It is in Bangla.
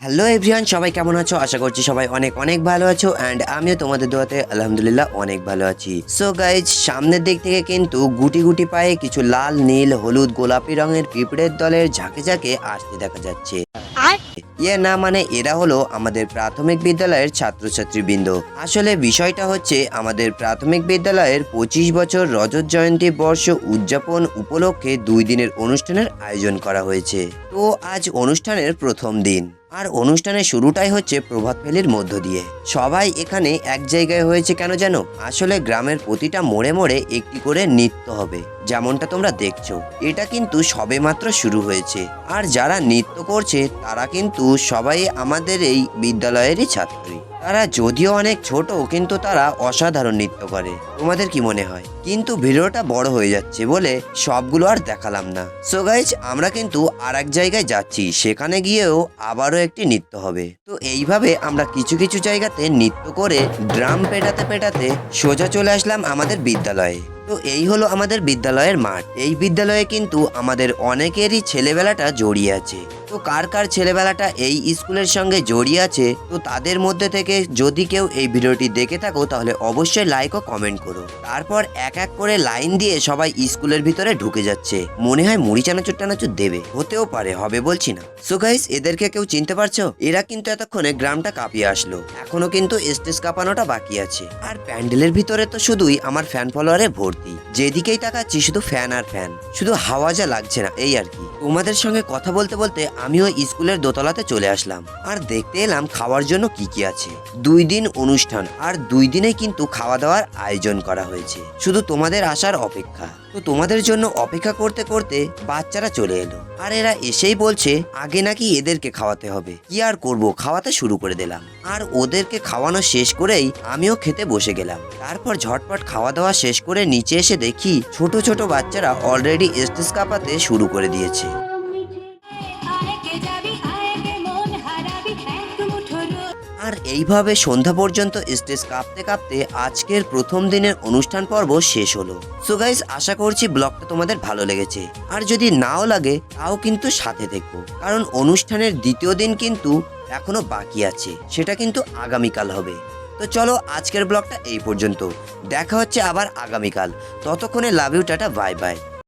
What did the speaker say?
হ্যালো এভরিওয়ান সবাই কেমন আছো? আশা করছি সবাই অনেক অনেক ভালো আছো অ্যান্ড আমিও তোমাদের দোয়াতে আলহামদুলিল্লাহ অনেক ভালো আছি। সো গাইজ সামনের দিক থেকে কিন্তু গুটি গুটি পায়ে কিছু লাল নীল হলুদ গোলাপি রঙের পিঁপড়ের দলের ঝাঁকে ঝাঁকে আসতে দেখা যাচ্ছে। ইয়ে না মানে এরা হলো আমাদের প্রাথমিক বিদ্যালয়ের ছাত্রছাত্রীবৃন্দ। আসলে বিষয়টা হচ্ছে আমাদের প্রাথমিক বিদ্যালয়ের পঁচিশ বছর রজত জয়ন্তী বর্ষ উদযাপন উপলক্ষে দুই দিনের অনুষ্ঠানের আয়োজন করা হয়েছে। তো আজ অনুষ্ঠানের প্রথম দিন। আর অনুষ্ঠানের শুরুটাই হচ্ছে প্রভাত ফেলির মধ্য দিয়ে। সবাই এখানে এক জায়গায় হয়েছে কেন যেন? আসলে গ্রামের প্রতিটা মোড়ে মোড়ে একটি করে নৃত্য হবে, যেমনটা তোমরা দেখছ। এটা কিন্তু সবে মাত্র শুরু হয়েছে। আর যারা নৃত্য করছে, তারা কিন্তু সবাই আমাদের এই বিদ্যালয়েরই ছাত্রী। তারা যদিও অনেক ছোট, কিন্তু তারা অসাধারণ নৃত্য করে। তোমাদের কি মনে হয়? কিন্তু ভিডিওটা বড় হয়ে যাচ্ছে বলে সবগুলো আর দেখালাম না। সো গাইজ আমরা কিন্তু আর এক জায়গায় যাচ্ছি। সেখানে গিয়েও আবারও একটি নৃত্য হবে। তো এইভাবে আমরা কিছু কিছু জায়গাতে নৃত্য করে ড্রাম পেটাতে পেটাতে সোজা চলে আসলাম আমাদের বিদ্যালয়ে। তো এই হলো আমাদের বিদ্যালয়ের মাঠ। এই বিদ্যালয়ে কিন্তু আমাদের অনেকেরই ছেলেবেলাটা জড়িয়ে আছে। তো কার কার ছেলেবেলাটা এই স্কুলের সঙ্গে জড়িয়ে আছে, তো তাদের মধ্যে থেকে যদি কেউ এই ভিডিওটি দেখে থাকো, তাহলে অবশ্যই লাইক ও কমেন্ট করো। তারপর এক এক করে লাইন দিয়ে সবাই স্কুলের ভিতরে ঢুকে যাচ্ছে। মনে হয় মুড়ি চানাচুর টানাচুর দেবে। হতেও পারে, হবে বলছি না। সো গাইস এদেরকে কেউ চিনতে পারছ? এরা কিন্তু এতক্ষণে গ্রামটা কাঁপিয়ে আসলো। এখনও কিন্তু স্টেজ কাঁপানোটা বাকি আছে। আর প্যান্ডেলের ভিতরে তো শুধুই আমার ফ্যান ফলোয়ারে ভর্তি। যেদিকেই তাকাচ্ছি, শুধু ফ্যান আর ফ্যান শুধু হাওয়া যা লাগছে না, এই আর কি। তোমাদের সঙ্গে কথা বলতে বলতে আমিও স্কুলের দোতলাতে চলে আসলাম, আর দেখতে এলাম খাওয়ার জন্য কি কি আছে। দুই দিন অনুষ্ঠান, আর দুই দিনে কিন্তু খাওয়া দাওয়ার আয়োজন করা হয়েছে। শুধু তোমাদের আসার অপেক্ষা। তো তোমাদের জন্য অপেক্ষা করতে করতে বাচ্চারা চলে এলো। আর এরা এসেই বলছে, আগে নাকি এদেরকে খাওয়াতে হবে। কি আর করব, খাওয়াতে শুরু করে দিলাম। আর ওদেরকে খাওয়ানো শেষ করেই আমিও খেতে বসে গেলাম। তারপর ঝটপট খাওয়া দাওয়া শেষ করে নিচে এসে দেখি ছোট ছোট বাচ্চারা অলরেডি স্টেজ কাঁপাতে শুরু করে দিয়েছে। আর এইভাবে সন্ধ্যা পর্যন্ত স্টেজ কাঁপতে কাঁপতে আজকের প্রথম দিনের অনুষ্ঠান পর্ব শেষ হলো। সো গাইজ আশা করছি ব্লগটা তোমাদের ভালো লেগেছে। আর যদি নাও লাগে, তাও কিন্তু সাথে দেখো কারণ অনুষ্ঠানের দ্বিতীয় দিন কিন্তু এখনও বাকি আছে। সেটা কিন্তু আগামীকাল হবে। তো চলো আজকের ব্লগটা এই পর্যন্ত। দেখা হচ্ছে আবার আগামীকাল। ততক্ষণে love you, tata, bye bye.